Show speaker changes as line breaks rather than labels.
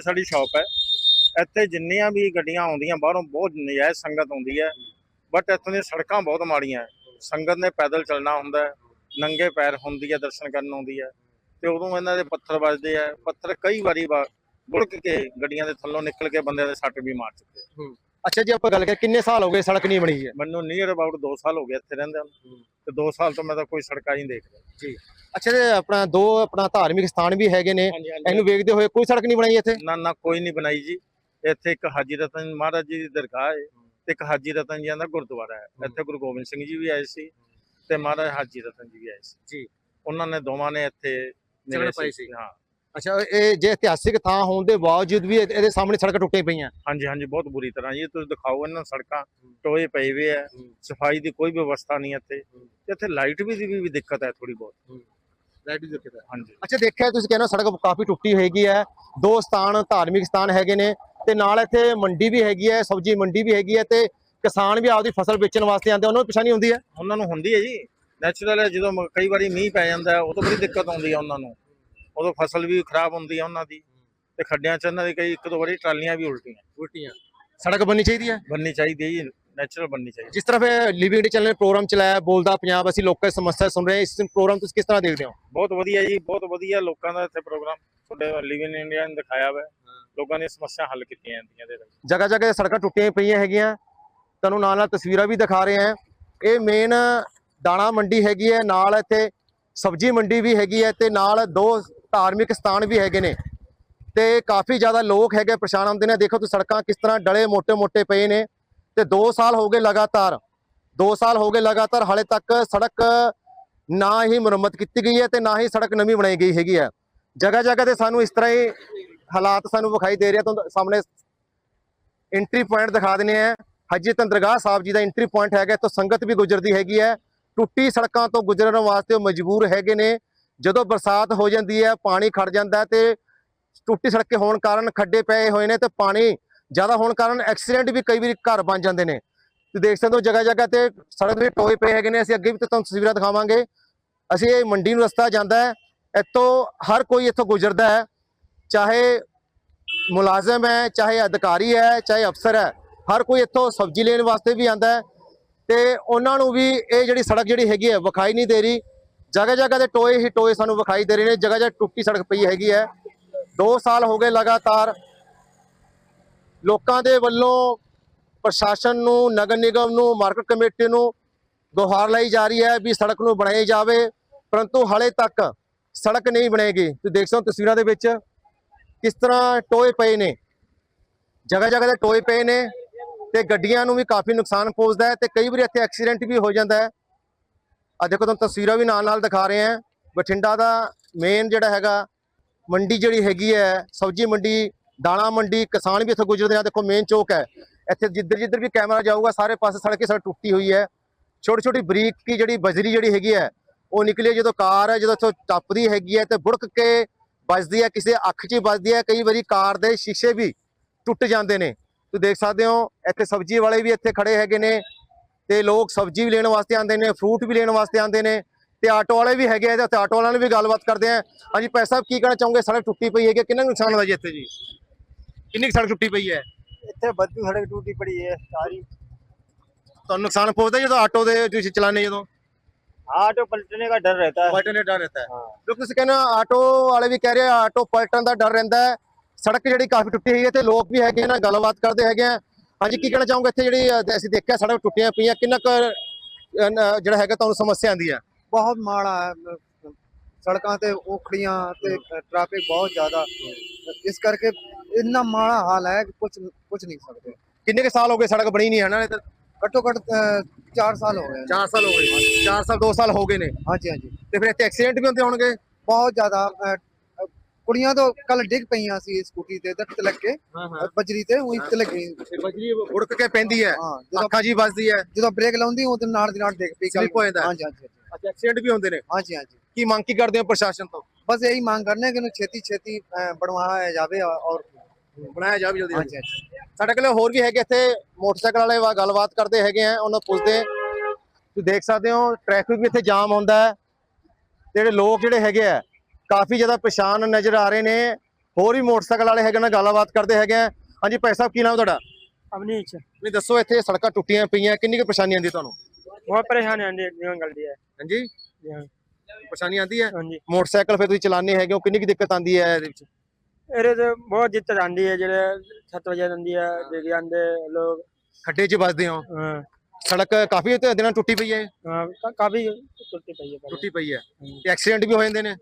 ਸਾਡੀ ਸ਼ਾਪ ਹੈ। ਇੱਥੇ ਜਿੰਨੀਆਂ ਵੀ ਗੱਡੀਆਂ ਆਉਂਦੀਆਂ, ਬਾਹਰੋਂ ਬਹੁਤ ਨਜਾਇਜ਼ ਸੰਗਤ ਆਉਂਦੀ ਹੈ। ਬਟ ਇੱਥੋਂ ਦੀਆਂ ਸੜਕਾਂ ਬਹੁਤ ਮਾੜੀਆਂ ਸੰਗਤ ਨੇ ਪੈਦਲ ਚੱਲਣਾ ਹੁੰਦਾ ਹੈ। ਨੰਗੇ ਪੈਰ ਹੁੰਦੀ ਹੈ, ਦਰਸ਼ਨ ਕਰਨ ਆਉਂਦੀ ਹੈ। ਤੇ ਉਦੋਂ ਇਹਨਾਂ ਦੇ ਪੱਥਰ ਵੱਜਦੇ ਆ ਪੱਥਰ ਕਈ ਵਾਰੀ ਵਾ ਬੁੜਕ ਕੇ ਗੱਡੀਆਂ ਦੇ ਥੱਲੋਂ ਨਿਕਲ ਕੇ ਬੰਦਿਆਂ ਦੇ ਸੱਟ ਵੀ ਮਾਰ ਚੁੱਕੇ
ਅੱਛਾ ਜੀ ਆਪਾਂ ਗੱਲ ਕਰੀਏ ਕਿੰਨੇ ਸਾਲ ਹੋ ਗਏ ਸੜਕ ਨਹੀਂ ਬਣੀ ਹੈ
ਮੈਨੂੰ ਨੀਅਰ ਅਬਾਊਟ 2 ਸਾਲ ਹੋ ਗਏ ਇੱਥੇ ਰਹਿੰਦੇ ਨੂੰ। ਤੇ 2 ਸਾਲ ਤੋਂ ਮੈਂ ਤਾਂ ਕੋਈ ਸੜਕਾਂ ਹੀ ਦੇਖ ਰਿਹਾ।
ਅੱਛਾ ਜੀ ਆਪਣਾ ਦੋ ਆਪਣਾ ਧਾਰਮਿਕ ਸਥਾਨ ਵੀ ਹੈਗੇ ਨੇ। ਇਹਨੂੰ ਵੇਖਦੇ ਹੋਏ ਕੋਈ ਸੜਕ ਨਹੀਂ ਬਣਾਈ ਇੱਥੇ?
ਨਾ ਨਾ ਕੋਈ ਨਹੀਂ ਬਣਾਈ ਜੀ। ਇੱਥੇ ਇੱਕ ਹਾਜੀ ਰਤਨ ਮਹਾਰਾਜ ਜੀ ਦੀ ਦਰਗਾਹ ਹੈ ਤੇ ਇੱਕ ਹਾਜੀ ਰਤਨ ਜੀ ਦਾ ਗੁਰਦੁਆਰਾ ਹੈ। ਇੱਥੇ ਗੁਰੂ ਗੋਬਿੰਦ ਸਿੰਘ ਜੀ ਵੀ ਆਏ ਸੀ ਤੇ ਮਹਾਰਾਜ ਹਾਜੀ ਰਤਨ ਜੀ ਵੀ ਆਏ ਸੀ।
ਜੀ।
ਉਹਨਾਂ ਨੇ ਦੋਵਾਂ ਨੇ ਇੱਥੇ ਮਿਲੇ
ਪਾਈ ਸੀ।
ਹਾਂ।
ਅੱਛਾ ਇਹ ਜੇ ਇਤਿਹਾਸਿਕ ਥਾਂ ਹੋਣ ਦੇ ਬਾਵਜੂਦ ਵੀ ਇਹ- ਇਹਦੇ ਸਾਹਮਣੇ ਸੜਕਾਂ ਟੁੱਟੀਆਂ ਪਈਆਂ।
ਹਾਂਜੀ ਹਾਂਜੀ ਬਹੁਤ ਬੁਰੀ ਤਰ੍ਹਾਂ ਜੀ। ਤੁਸੀਂ ਦਿਖਾਓ ਇਹਨਾਂ ਸੜਕਾਂ ਟੋਏ ਪਏ ਹੋਏ ਆ ਸਫ਼ਾਈ ਦੀ ਕੋਈ ਵਿਵਸਥਾ ਨਹੀਂ ਇੱਥੇ। ਤੇ ਇੱਥੇ ਲਾਈਟ ਵੀ ਦੀ ਵੀ ਦਿੱਕਤ ਹੈ ਥੋੜੀ ਬਹੁਤ।
ਲਾਈਟ ਵੀ ਦੇਖਦਾ
ਹਾਂਜੀ।
ਅੱਛਾ ਦੇਖਿਆ ਤੁਸੀਂ ਕਹਿੰਦੇ ਹੋ ਸੜਕ ਕਾਫੀ ਟੁੱਟੀ ਹੋਏਗੀ ਹੈ। ਦੋ ਸਥਾਨ ਧਾਰਮਿਕ ਸਥਾਨ ਹੈਗੇ ਨੇ ਤੇ ਨਾਲ ਇੱਥੇ ਮੰਡੀ ਵੀ ਹੈਗੀ ਹੈ ਸਬਜ਼ੀ ਮੰਡੀ ਵੀ ਹੈਗੀ ਹੈ ਤੇ ਕਿਸਾਨ ਵੀ ਆਪਦੀ ਫਸਲ ਵੇਚਣ ਵਾਸਤੇ ਆਉਂਦੇ ਉਹਨਾਂ ਨੂੰ ਪਰੇਸ਼ਾਨੀ ਹੁੰਦੀ ਹੈ?
ਉਹਨਾਂ ਨੂੰ ਹੁੰਦੀ ਹੈ ਜੀ। ਨੈਚੁਰਲ ਜਦੋਂ ਮ- ਕਈ ਵਾਰੀ ਮੀਂਹ ਪੈ ਜਾਂਦਾ ਹੈ, ਉਦੋਂ ਬੜੀ ਦਿੱਕਤ ਆਉਂਦੀ ਹੈ ਉਹਨਾਂ ਨੂੰ। ਉਦੋਂ ਫਸਲ ਵੀ ਖਰਾਬ ਹੁੰਦੀ ਹੈ ਉਹਨਾਂ ਦੀ ਤੇ ਖੱਡਿਆਂ 'ਚ ਇਹਨਾਂ ਦੀ ਕਈ ਇੱਕ ਦੋ ਵਾਰੀ ਟਰਾਲੀਆਂ ਵੀ ਉਲਟੀਆਂ।
ਉਲਟੀਆਂ। ਸੜਕ ਬਣਨੀ ਚਾਹੀਦੀ ਹੈ?
ਬਣਨੀ ਚਾਹੀਦੀ ਹੈ ਜੀ ਨੈਚੁਰਲ ਬਣਨੀ ਚਾਹੀਦੀ
ਜਿਸ ਤਰ੍ਹਾਂ ਫਿਰ ਲਿਵਿੰਗ ਡੇ ਚੈਨਲ ਨੇ ਪ੍ਰੋਗਰਾਮ ਚਲਾਇਆ ਬੋਲਦਾ ਪੰਜਾਬ ਅਸੀਂ ਲੋਕਾਂ ਦੀ ਸਮੱਸਿਆ ਸੁਣ ਰਹੇ ਹਾਂ। ਇਸ ਪ੍ਰੋਗਰਾਮ ਤੁਸੀਂ ਕਿਸ ਤਰ੍ਹਾਂ ਦੇਖਦੇ ਹੋ?
ਬਹੁਤ ਵਧੀਆ ਜੀ ਬਹੁਤ ਵਧੀਆ ਲੋਕਾਂ ਦਾ ਇੱਥੇ ਪ੍ਰੋਗਰਾਮ ਤੁਹਾਡੇ ਲਿਵ ਇਨ ਇੰਡੀਆ ਨੇ ਦਿਖਾਇਆ ਹੋਇਆ ਹੈ। ਲੋਕਾਂ ਦੀਆਂ ਸਮੱਸਿਆ ਹੱਲ ਕੀਤੀਆਂ ਜਾਂਦੀਆਂ ਇਹਦੇ ਵਿੱਚ।
ਜਗ੍ਹਾ ਜਗ੍ਹਾ ਤੇ ਸੜਕਾਂ ਟੁੱਟੀਆਂ ਪਈਆਂ ਹੈਗੀਆਂ। ਤੁਹਾਨੂੰ ਨਾਲ ਨਾਲ ਤਸਵੀਰਾਂ ਵੀ ਦਿਖਾ ਰਹੇ ਹਾਂ। ਇਹ ਮੇਨ ਦਾਣਾ ਮੰਡੀ ਹੈਗੀ ਹੈ ਨਾਲ ਇੱਥੇ ਸਬਜ਼ੀ ਮੰਡੀ ਵੀ ਹੈਗੀ ਹੈ ਤੇ ਨਾਲ ਦੋ ਧਾਰਮਿਕ ਸਥਾਨ ਵੀ ਹੈਗੇ ਨੇ ਤੇ ਕਾਫੀ ਜ਼ਿਆਦਾ ਲੋਕ ਹੈਗੇ ਪਰੇਸ਼ਾਨ ਹੁੰਦੇ ਨੇ। ਦੇਖੋ ਤੁਸੀਂ ਸੜਕਾਂ ਕਿਸ ਤਰ੍ਹਾਂ ਡਲੇ ਮੋٹے-ਮੋٹے ਪਏ ਨੇ ਤੇ 2 ਸਾਲ ਹੋ ਗਏ ਲਗਾਤਾਰ 2 ਸਾਲ ਹੋ ਗਏ ਲਗਾਤਾਰ ਹਾਲੇ ਤੱਕ ਸੜਕ ਨਾ ਹੀ ਮੁਰੰਮਤ ਕੀਤੀ ਗਈ ਹੈ ਤੇ ਨਾ ਹੀ ਸੜਕ ਨਵੀਂ ਬਣਾਈ ਗਈ ਹੈਗੀ ਹੈ। ਜਗ੍ਹਾ ਜਗ੍ਹਾ ਤੇ ਸਾਨੂੰ ਇਸ ਤਰ੍ਹਾਂ ਹੀ ਹਾਲਾਤ ਸਾਨੂੰ ਵਿਖਾਈ ਦੇ ਰਿਹਾ ਤੁਹਾਨੂੰ ਸਾਹਮਣੇ ਐਂਟਰੀ ਪੁਆਇੰਟ ਦਿਖਾ ਦਿੰਨੇ ਆ ਹਜੇ ਤੰਦਰਗਾਹ ਸਾਹਿਬ ਜੀ ਦਾ ਐਂਟਰੀ ਪੁਆਇੰਟ ਹੈਗਾ ਤੋਂ ਸੰਗਤ ਵੀ ਗੁਜ਼ਰਦੀ ਹੈਗੀ ਹੈ। ਟੁੱਟੀ ਸੜਕਾਂ ਤੋਂ ਗੁਜ਼ਰਨ ਵਾਸਤੇ ਉਹ ਮਜਬੂਰ ਹੈਗੇ ਨੇ। ਜਦੋਂ ਬਰਸਾਤ ਹੋ ਜਾਂਦੀ ਹੈ, ਪਾਣੀ ਖੜ ਜਾਂਦਾ ਹੈ ਤੇ ਟੁੱਟੀ ਸੜਕੇ ਹੋਣ ਕਾਰਨ ਖੱਡੇ ਪਏ ਹੋਏ ਨੇ ਤੇ ਪਾਣੀ ਜ਼ਿਆਦਾ ਹੋਣ ਕਾਰਨ ਐਕਸੀਡੈਂਟ ਵੀ ਕਈ ਵਾਰੀ ਘਰ ਬਣ ਜਾਂਦੇ ਨੇ। ਤੁਸੀਂ ਦੇਖ ਸਕਦੇ ਹੋ ਜਗ੍ਹਾ ਜਗ੍ਹਾ ਤੇ ਸੜਕ ਦੇ ਟੋਏ ਪਏ ਹੈਗੇ ਨੇ, ਅਸੀਂ ਅੱਗੇ ਵੀ ਤੁਹਾਨੂੰ ਤਸਵੀਰਾਂ ਦਿਖਾਵਾਂਗੇ। ਅਸੀਂ ਇਹ ਮੰਡੀ ਨੂੰ ਰਸਤਾ ਜਾਂਦਾ ਹੈ, ਇੱਥੋਂ ਹਰ ਕੋਈ ਇੱਥੋਂ ਗੁਜ਼ਰਦਾ ਹੈ, ਚਾਹੇ ਮੁਲਾਜ਼ਮ ਹੈ, ਚਾਹੇ ਅਧਿਕਾਰੀ ਹੈ, ਚਾਹੇ ਅਫਸਰ ਹੈ, ਹਰ ਕੋਈ ਇੱਥੋਂ ਸਬਜ਼ੀ ਲੈਣ ਵਾਸਤੇ ਵੀ ਆਂਦਾ ਹੈ ਤੇ ਉਹਨਾਂ ਨੂੰ ਵੀ ਇਹ ਜਿਹੜੀ ਸੜਕ ਜਿਹੜੀ ਹੈਗੀ ਹੈ, ਵਿਖਾਈ ਨਹੀਂ ਦੇ ਰਹੀ। ਜਗ੍ਹਾ ਜਗ੍ਹਾ ਤੇ ਟੋਏ ਹੀ ਟੋਏ ਸਾਨੂੰ ਵਿਖਾਈ ਦੇ ਰਹੇ ਨੇ, ਜਗ੍ਹਾ ਜਗ੍ਹਾ ਟੁੱਟੀ ਸੜਕ ਪਈ ਹੈਗੀ ਹੈ। 2 ਸਾਲ ਹੋ ਗਏ ਲਗਾਤਾਰ ਲੋਕਾਂ ਦੇ ਵੱਲੋਂ ਪ੍ਰਸ਼ਾਸਨ ਨੂੰ, ਨਗਰ ਨਿਗਮ ਨੂੰ, ਮਾਰਕੀਟ ਕਮੇਟੀ ਨੂੰ ਗੁਹਾਰ ਲਈ ਜਾ ਰਹੀ ਹੈ ਵੀ ਸੜਕ ਨੂੰ ਬਣਾਈ ਜਾਵੇ, ਪਰੰਤੂ ਹਾਲੇ ਤੱਕ ਸੜਕ ਨਹੀਂ ਬਣੇਗੀ। ਤੁਸੀਂ ਦੇਖ ਸਕਦੇ ਹੋ ਤਸਵੀਰਾਂ ਦੇ ਵਿੱਚ ਕਿਸ ਤਰ੍ਹਾਂ ਟੋਏ ਪਏ ਨੇ। ਜਗ੍ਹਾ ਜਗ੍ਹਾ ਤੇ ਟੋਏ ਪਏ ਨੇ ਤੇ ਗੱਡੀਆਂ ਨੂੰ ਵੀ ਕਾਫੀ ਨੁਕਸਾਨ ਪਹੁੰਚਦਾ ਹੈ ਤੇ ਕਈ ਵਾਰੀ ਇੱਥੇ ਐਕਸੀਡੈਂਟ ਵੀ ਹੋ ਜਾਂਦਾ ਹੈ। ਆ ਦੇਖੋ ਤੁਹਾਨੂੰ ਤਸਵੀਰਾਂ ਵੀ ਨਾਲ ਨਾਲ ਦਿਖਾ ਰਹੇ ਹਾਂ। ਬਠਿੰਡਾ ਦਾ ਮੇਨ ਜਿਹੜਾ ਹੈਗਾ, ਮੰਡੀ ਜਿਹੜੀ ਹੈਗੀ ਹੈ, ਸਬਜ਼ੀ ਮੰਡੀ ਦਾਣਾ ਮੰਡੀ, ਕਿਸਾਨ ਵੀ ਇੱਥੇ ਗੁਜ਼ਰਦੇ ਆ ਦੇਖੋ ਮੇਨ ਚੌਕ ਹੈ। ਇੱਥੇ ਜਿੱਧਰ ਜਿੱਧਰ ਵੀ ਕੈਮਰਾ ਜਾਊਗਾ, ਸਾਰੇ ਪਾਸੇ ਸੜਕ ਹੀ ਸੜਕ ਟੁੱਟੀ ਹੋਈ ਹੈ। ਛੋਟੀ ਛੋਟੀ ਬਰੀਕ ਕੀ ਜਿਹੜੀ ਬਜਰੀ ਜਿਹੜੀ ਹੈਗੀ ਹੈ, ਉਹ ਨਿਕਲੀ ਜਦੋਂ ਕਾਰ ਹੈ, ਜਦੋਂ ਇੱਥੋਂ ਟੱਪਦੀ ਹੈਗੀ ਹੈ ਤੇ ਬੁੜਕ ਕੇ ਵੱਜਦੀ ਹੈ, ਕਿਸੇ ਅੱਖ 'ਚ ਹੀ ਵੱਜਦੀ ਹੈ। ਕਈ ਵਾਰੀ ਕਾਰ ਦੇ ਸ਼ੀਸ਼ੇ ਵੀ ਟੁੱਟ ਜਾਂਦੇ ਨੇ। ਤੁਸੀਂ ਦੇਖ ਸਕਦੇ ਹੋ, ਇੱਥੇ ਸਬਜ਼ੀ ਵਾਲੇ ਵੀ ਇੱਥੇ ਖੜੇ ਹੈਗੇ ਨੇ। ਤੇ ਲੋਕ ਸਬਜ਼ੀ ਵੀ ਲੈਣ ਵਾਸਤੇ ਆਉਂਦੇ ਨੇ ਫਰੂਟ ਵੀ ਲੈਣ ਵਾਸਤੇ ਆਉਂਦੇ ਨੇ ਤੇ ਆਟੋ ਵਾਲੇ ਵੀ ਹੈਗੇ ਆ ਤੇ ਆਟੋ ਵਾਲਿਆਂ ਨਾਲ ਵੀ ਗੱਲਬਾਤ ਕਰਦੇ ਆ। ਹਾਂਜੀ ਪੈਸਾ ਸਾਹਿਬ ਕੀ ਕਹਿਣਾ ਚਾਹੋਗੇ? ਸੜਕ ਟੁੱਟੀ ਪਈ ਹੈਗੀ ਕਿੰਨਾ ਨੁਕਸਾਨ ਹੋਇਆ ਜੀ ਇੱਥੇ ਜੀ? ਕਿੰਨੀ ਸੜਕ ਟੁੱਟੀ ਪਈ ਹੈ?
ਇੱਥੇ ਬੱਦੂ ਸੜਕ ਟੁੱਟੀ ਪਈ ਹੈ ਸਾਰੀ।
ਤੁਹਾਨੂੰ ਨੁਕਸਾਨ ਪਹੁੰਚਦਾ ਜਦੋਂ ਆਟੋ ਦੇ ਤੁਸੀਂ ਚਲਾਣੇ ਜਦੋਂ?
ਆਟੋ ਪਲਟਣੇ ਦਾ ਡਰ ਰਹਿੰਦਾ ਹੈ।
ਪਲਟਣੇ ਦਾ ਡਰ ਰਹਿੰਦਾ ਹੈ। ਲੋਕ ਤੁਸੀਂ ਕਹਿੰਦੇ ਆਟੋ ਵਾਲੇ ਵੀ ਕਹਿ ਰਹੇ ਆਟੋ ਪਲਟਣ ਦਾ ਡਰ ਰਹਿੰਦਾ ਹੈ। ਸੜਕ ਜਿਹੜੀ ਕਾਫੀ ਟੁੱਟੀ ਹੋਈ ਹੈ ਤੇ ਲੋਕ ਵੀ ਹੈਗੇ ਨਾ ਗੱਲਬਾਤ ਕਰਦੇ ਹੈਗੇ ਆ। ਹਾਂਜੀ ਕੀ ਕਹਿਣਾ ਚਾਹੋਗੇ? ਇੱਥੇ ਜਿਹੜੀ ਅਸੀਂ ਦੇਖਿਆ ਸੜਕ ਟੁੱਟੀਆਂ ਪਈਆਂ ਕਿੰਨਾ ਕੁ ਜਿਹੜਾ ਹੈਗਾ ਤੁਹਾਨੂੰ ਸਮੱਸਿਆ ਆਉਂਦੀ ਹੈ
ਬਹੁਤ ਮਾੜਾ ਹੈ ਸੜਕਾਂ ਤੇ ਔਖੜੀਆਂ ਤੇ ਟ੍ਰੈਫਿਕ ਬਹੁਤ ਜ਼ਿਆਦਾ। ਇਸ ਕਰਕੇ ਇੰਨਾ ਮਾੜਾ ਹਾਲ ਹੈ ਕਿ ਕੁਝ ਕੁਝ ਨਹੀਂ ਸਕਦੇ।
ਕਿੰਨੇ ਕੁ ਸਾਲ ਹੋ ਗਏ ਸੜਕ ਬਣੀ ਨਹੀਂ ਹੈ ਨਾ
ਘੱਟੋ ਘੱਟ 4 ਸਾਲ ਹੋ ਗਏ।
4 ਸਾਲ ਹੋ ਗਏ। 4 ਸਾਲ 2 ਸਾਲ ਹੋ ਗਏ ਨੇ।
ਹਾਂਜੀ ਹਾਂਜੀ।
ਤੇ ਫਿਰ ਇੱਥੇ ਐਕਸੀਡੈਂਟ ਵੀ ਹੁੰਦੇ ਹੋਣਗੇ?
ਬਹੁਤ ਜ਼ਿਆਦਾ ਅਹ, ਕੁੜੀਆਂ ਤੋਂ ਕੱਲ ਡਿੱਗ ਪਈਆਂ ਸੀ ਸਕੂਟੀ ਤੇ ਤੇ ਤਿਲਕ ਕੇ
ਹਾਂ
ਬਜਰੀ ਤੇ ਉਹੀ ਤਿਲਕ ਗਈ
ਬਜਰੀ ਉੜਕ ਕੇ ਪੈਂਦੀ ਹੈ
ਹਾਂ ਜਦੋਂ
ਅੱਖਾਂ ਜੀ ਵੱਜਦੀ ਹੈ।
ਜਦੋਂ ਬ੍ਰੇਕ ਲਾਉਂਦੀ ਉਹਦੇ ਨਾਲ ਦੀ ਨਾਲ ਡਿੱਗ ਪਈ
Slip ਹੋ ਜਾਂਦਾ।
ਹਾਂਜੀ ਹਾਂਜੀ
ਅੱਛਾ ਐਕਸੀਡੈਂਟ ਵੀ ਹੁੰਦੇ ਨੇ।
ਹਾਂਜੀ ਹਾਂਜੀ।
ਕੀ ਮੰਗ ਕੀ ਕਰਦੇ ਹੋ ਪ੍ਰਸ਼ਾਸਨ ਤੋਂ?
ਬਸ ਇਹੀ ਮੰਗ ਕਰਨੇ ਕਿ ਇਹਨੂੰ ਛੇਤੀ ਛੇਤੀ ਅਹ, ਬਣਵਾਇਆ ਜਾਵੇ ਔਰ
ਬਣਾਇਆ ਜਾਵੇ ਜਲਦੀ
ਹਾਂਜੀ ਹਾਂਜੀ।
ਸਾਡੇ ਕੋਲ ਹੋਰ ਵੀ ਹੈਗੇ ਇੱਥੇ ਮੋਟਰਸਾਈਕਲ ਵਾਲੇ ਵਾ ਗੱਲਬਾਤ ਕਰਦੇ ਹੈਗੇ ਆ ਉਹਨਾਂ ਨੂੰ ਪੁੱਛਦੇ। ਤੁਸੀਂ ਦੇਖ ਸਕਦੇ ਹੋ ਟ੍ਰੈਫਿਕ ਵੀ ਇੱਥੇ ਜਾਮ ਹੁੰਦਾ ਹੈ। ਤੇ ਜਿਹੜੇ ਲੋਕ ਜਿਹੜੇ ਹੈਗੇ ਆ ਕਾਫੀ ਜ਼ਿਆਦਾ ਪਰੇਸ਼ਾਨ ਨਜ਼ਰ ਆ ਰਹੇ ਨੇ। ਹੋਰ ਵੀ ਮੋਟਰਸਾਈਕਲ ਵਾਲੇ ਹੈਗੇ ਨਾਲ ਗੱਲਬਾਤ ਕਰਦੇ ਹੈਗੇ ਆ। ਹਾਂਜੀ ਭਾਈ ਸਾਹਿਬ ਕੀ ਨਾਮ ਤੁਹਾਡਾ?
ਅਵਨੀਸ਼।
ਨਹੀਂ ਦੱਸੋ ਇੱਥੇ ਸੜਕਾਂ ਟੁੱਟੀਆਂ ਪਈਆਂ ਕਿੰਨੀ ਕੁ ਪਰੇਸ਼ਾਨੀ ਆਉਂਦੀ ਤੁਹਾਨੂੰ?
ਬਹੁਤ ਪਰੇਸ਼ਾਨੀ ਆਉਂਦੀ ਹੈ ਜਿਵੇਂ ਗਲਦੀ ਹੈ।
ਹਾਂਜੀ?
ਜੀ ਹਾਂ।
ਪਰੇਸ਼ਾਨੀ ਆਉਂਦੀ ਹੈ? ਮੋਟਰਸਾਈਕਲ ਫਿਰ ਤੁਸੀਂ ਚਲਾਉਂਦੇ ਹੈਗੇ ਹੋ ਕਿੰਨੀ ਕੁ ਦਿੱਕਤ ਆਉਂਦੀ ਹੈ ਇਹਦੇ ਵਿੱਚ?
ਇਹਦੇ ਤੇ ਬਹੁਤ ਦਿੱਕਤ ਆਉਂਦੀ ਹੈ ਜਿਹੜੇ ਛੱਤ ਵਜੇ ਜਾਂਦੀ ਹੈ ਡਿੱਗ ਜਾਂਦੇ ਲੋਕ।
ਖੱਡੇ 'ਚ ਵੱਜਦੇ ਹੋ? ਸੜਕ ਕਾਫੀ ਦਿਨਾਂ ਟੁੱਟੀ ਪਈ ਹੈ?
ਕਾਫੀ ਟੁੱਟੀ ਪਈ ਹੈ। ਪਹਿਲੇ।
ਟੁੱਟੀ ਪਈ ਹੈ। ਤੇ ਐਕਸੀਡੈਂਟ ਵੀ ਹੋ ਜਾਂਦੇ ਨੇ?